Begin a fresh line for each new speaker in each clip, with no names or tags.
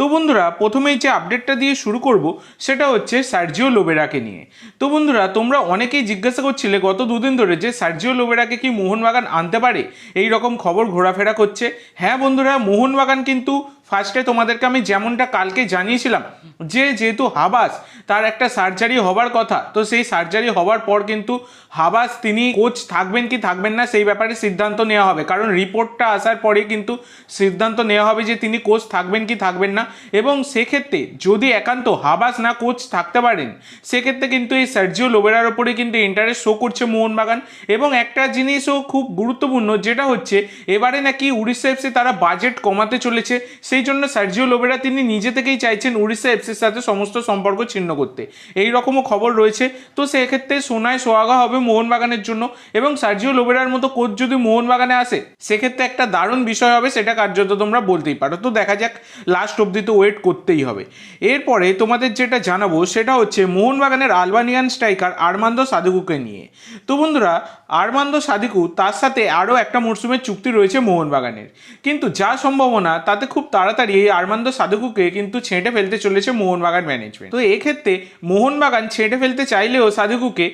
তো বন্ধুরা, প্রথমেই যে আপডেটটা দিয়ে শুরু করব, সেটা হচ্ছে সার্জিও লোবেরাকে নিয়ে। তো বন্ধুরা, তোমরা অনেকেই জিজ্ঞাসা করছিলে গত দুদিন ধরে যে সার্জিও লোবেরাকে কি মোহনবাগান আনতে পারে? এই রকম খবর ঘোরাফেরা করছে। হ্যাঁ বন্ধুরা, মোহনবাগান কিন্তু ফার্স্টে তোমাদেরকে আমি যেমনটা কালকে জানিয়েছিলাম, যে যেহেতু হাবাস, তার একটা সার্জারি হবার কথা, তো সেই সার্জারি হবার পর কিন্তু হাবাস তিনি কোচ থাকবেন কি থাকবেন না সেই ব্যাপারে সিদ্ধান্ত নেওয়া হবে। কারণ রিপোর্টটা আসার পরে কিন্তু সিদ্ধান্ত নেওয়া হবে যে তিনি কোচ থাকবেন কি থাকবেন না। এবং সেক্ষেত্রে যদি একান্ত হাবাস না কোচ থাকতে পারেন, সেক্ষেত্রে কিন্তু এই সার্জিও লোবেরার ওপরে কিন্তু ইন্টারেস্ট শো করছে মোহনবাগান। এবং একটা জিনিসও খুব গুরুত্বপূর্ণ, যেটা হচ্ছে এবারে নাকি উড়িষ্যা এফসি তারা বাজেট কমাতে চলেছে, সেই জন্য সার্জিও লোবেরা তিনি নিজে থেকেই চাইছেন উড়িষ্যা এফসির সাথে সমস্ত সম্পর্ক ছিন্ন করতে। এই রকমও খবর রয়েছে। তো সেক্ষেত্রে সোনায় সোহাগা হবে মোহনবাগানের জন্য এবং সার্জিও লোবেরার মতো কোচ যদি মোহনবাগানে আসে, সেক্ষেত্রে একটা দারুণ বিষয় হবে সেটা কার্যত তোমরা বলতেই পারো। তো দেখা যাক লাস্ট অবধি তো ওয়েট করতেই হবে। এরপরে তোমাদের যেটা জানাব সেটা হচ্ছে মোহনবাগানের আলবানিয়ান স্ট্রাইকার আরমান্দো সাদিকুকে নিয়ে। তো বন্ধুরা, আরমান্দো সাদিকু তার সাথে আরও একটা মরশুমের চুক্তি রয়েছে মোহনবাগানের। কিন্তু যা সম্ভাবনা, তাতে খুব তাড়াতাড়ি এই আরমান্দো সাধুকুকে কিন্তু ছেঁটে ফেলতে চলেছে মোহনবাগান ম্যানেজমেন্ট তো এক্ষেত্রে মোহনবাগান ছেঁটে ফেলতে চাইলেও সাধুকুকে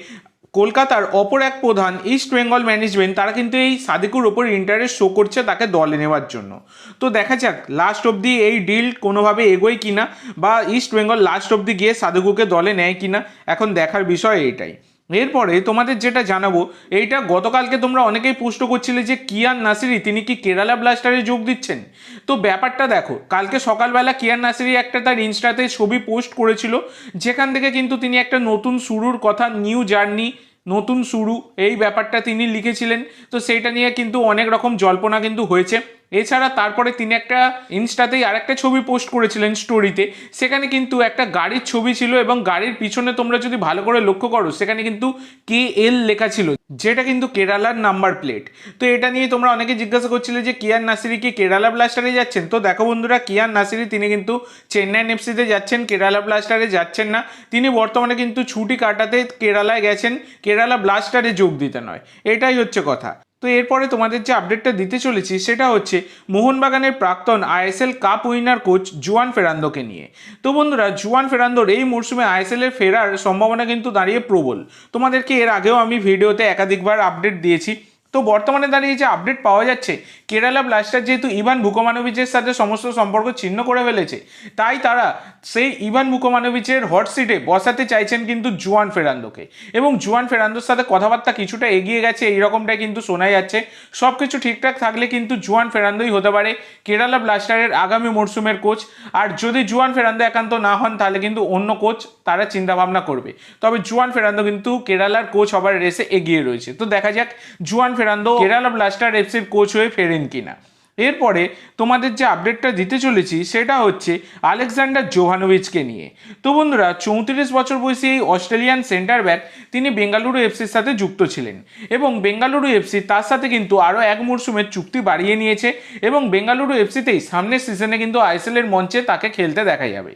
কলকাতার অপর এক প্রধান ইস্ট বেঙ্গল ম্যানেজমেন্ট তারা কিন্তু এই সাদিকুর ওপর ইন্টারেস্ট শো করছে তাকে দলে নেওয়ার জন্য। তো দেখা যাক লাস্ট অবধি এই ডিল কোনোভাবে এগোয় কিনা বা ইস্ট বেঙ্গল লাস্ট অবধি গিয়ে সাদিকুকে দলে নেয় কিনা, এখন দেখার বিষয় এইটাই এরপরে তোমাদের যেটা জানাব, এইটা গতকালকে তোমরা অনেকেই পোস্ট করছিলে যে কিয়ান নাসিরি, তিনি কি কেরালা ব্লাস্টারে যোগ দিচ্ছেন? তো ব্যাপারটা দেখো, কালকে সকালবেলা কিয়ান নাসিরি একটা তার ইনস্টাতে ছবি পোস্ট করেছিল, যেখান থেকে কিন্তু তিনি একটা নতুন শুরুর কথা, নিউ জার্নি, নতুন শুরু, এই ব্যাপারটা তিনি লিখেছিলেন। তো সেইটা নিয়ে কিন্তু অনেক রকম জল্পনা কিন্তু হয়েছে। এছাড়া তারপরে তিনি একটা ইনস্টাতেই আরেকটা ছবি পোস্ট করেছিলেন স্টোরিতে, সেখানে কিন্তু একটা গাড়ির ছবি ছিল এবং গাড়ির পিছনে তোমরা যদি ভালো করে লক্ষ্য করো, সেখানে কিন্তু কে এল লেখা ছিল, যেটা কিন্তু কেরালার নাম্বার প্লেট। তো এটা নিয়ে তোমরা অনেকে জিজ্ঞাসা করছিলে যে কিয়ান নাসিরি কি কেরালা ব্লাস্টারে যাচ্ছেন? তো দেখো বন্ধুরা, কিয়ান নাসিরি তিনি কিন্তু চেন্নাই এফসিতে যাচ্ছেন, কেরালা ব্লাস্টারে যাচ্ছেন না। তিনি বর্তমানে কিন্তু ছুটি কাটাতে কেরালায় গেছেন, কেরালা ব্লাস্টারে যোগ দিতে নয়। এটাই হচ্ছে কথা। তো এরপরে তোমাদের যে আপডেটটা দিতে চলেছি, সেটা হচ্ছে মোহনবাগানের প্রাক্তন ISL cup winner coach Juan ফেরান্দোকে নিয়ে। তো বন্ধুরা, জুয়ান ফেরান্দোর এই মরশুমে আইএসএল এর ফেরার সম্ভাবনা কিন্তু দাঁড়িয়ে প্রবল। তোমাদেরকে এর আগেও আমি ভিডিওতে একাধিকবার আপডেট দিয়েছি। তো বর্তমানে দাঁড়িয়ে যে আপডেট পাওয়া যাচ্ছে, কেরালা ব্লাস্টার যেহেতু ইভান বুকোমানোভিচের সাথে সমস্ত সম্পর্ক ছিন্ন করে ফেলেছে, তাই তারা সেই ইভান বুকোমানোভিচের হট সিটে বসাতে চাইছেন কিন্তু জুয়ান ফেরান্দোকে। এবং জুয়ান ফেরান্দোর সাথে কথাবার্তা কিছুটা এগিয়ে গেছে, এইরকমটাই কিন্তু শোনা যাচ্ছে। সব কিছু ঠিকঠাক থাকলে কিন্তু জুয়ান ফেরান্দোই হতে পারে কেরালা ব্লাস্টারের আগামী মরশুমের কোচ আর যদি জুয়ান ফেরান্দো একান্ত না হন, তাহলে কিন্তু অন্য কোচ তারা চিন্তাভাবনা করবে। তবে জুয়ান ফেরান্দো কিন্তু কেরালার কোচ হবার রেসে এগিয়ে রয়েছে। তো দেখা যাক, জুয়ান কেরালা ব্লাস্টার এফসির কোচ হয়ে ফেরেন কিনা। এরপরে তোমাদের যে আপডেটটা দিতে চলেছি, সেটা হচ্ছে আলেকজান্ডার জোহানোভিচকে নিয়ে। তো বন্ধুরা, চৌত্রিশ বছর বয়সী এই অস্ট্রেলিয়ান সেন্টার ব্যাক তিনি বেঙ্গালুরু এফসির সাথে যুক্ত ছিলেন এবং বেঙ্গালুরু এফসি তার সাথে কিন্তু আরও এক মরশুমের চুক্তি বাড়িয়ে নিয়েছে এবং বেঙ্গালুরু এফসিতেই সামনের সিজনে কিন্তু আইএসএলের মঞ্চে তাকে খেলতে দেখা যাবে।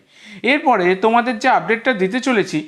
এরপরে তোমাদের যে আপডেটটা দিতে চলেছি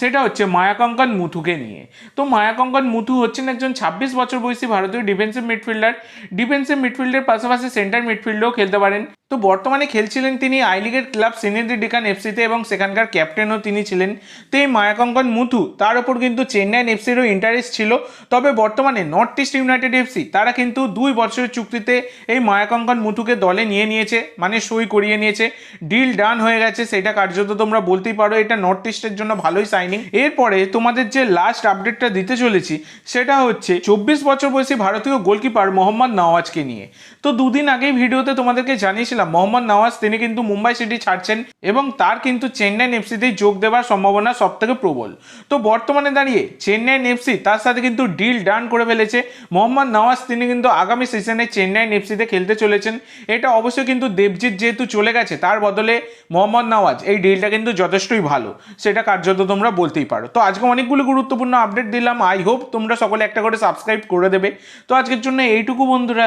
সেটা হচ্ছে মায়াকঙ্কন মুথুকে নিয়ে। তো মায়াকঙ্কন মুথু হচ্ছেন একজন ছাব্বিশ বছর বয়সী ভারতীয় ডিফেন্সিভ মিডফিল্ডার ডিফেন্সিভ মিডফিল্ডের পাশাপাশি সেন্টার মিডফিল্ডেও খেলতে পারেন। তো বর্তমানে খেলছিলেন তিনি আই লিগের ক্লাব সিনেদি ডিকান এফসিতে এবং সেখানকার ক্যাপ্টেনও তিনি ছিলেন। তো এই মায়াকঙ্কন মুথু, তার ওপর কিন্তু চেন্নাইন এফসিরও ইন্টারেস্ট ছিল। তবে বর্তমানে নর্থ ইস্ট ইউনাইটেড এফসি তারা কিন্তু দুই বছরের চুক্তিতে এই মায়াকঙ্কন মুথুকে দলে নিয়ে নিয়েছে মানে সই করিয়ে নিয়েছে। ডিল ডান হয়ে গেছে, সেটা কার্যত তোমরা বলতেই পারো, এটা নর্থ ইস্টের জন্য ভালোই সাইনিং এরপরে তোমাদের যে লাস্ট আপডেটটা দিতে চলেছি, সেটা হচ্ছে চব্বিশ বছর বয়সী ভারতীয় গোলকিপার মোহাম্মদ নওয়াজকে নিয়ে। তো দুদিন আগেই ভিডিওতে তোমাদেরকে জানিয়েছিলাম জানিয়েছিলাম মোহাম্মদ নওয়াজ, তিনি কিন্তু মুম্বাই সিটি ছাড়ছেন এবং তার কিন্তু চেন্নাইন এফসিতেই যোগ দেওয়ার সম্ভাবনা সব থেকে প্রবল। তো বর্তমানে দাঁড়িয়ে চেন্নাইন এফসি তার সাথে কিন্তু ডিল ডান করে ফেলেছে। মোহাম্মদ নওয়াজ, তিনি কিন্তু আগামী সিজনে চেন্নাইন এফসিতে খেলতে চলেছেন। এটা অবশ্যই কিন্তু দেবজিৎ যেহেতু চলে গেছে, তার বদলে মোহাম্মদ নওয়াজ, এই ডিলটা কিন্তু যথেষ্টই ভালো। সেটা কার্যত তোমরা বলতেই পারো। তো আজকে অনেকগুলো গুরুত্বপূর্ণ আপডেট দিলাম। আই হোপ তোমরা সকলে একটা করে সাবস্ক্রাইব করে দেবে। তো আজকের জন্য এইটুকু বন্ধুরা।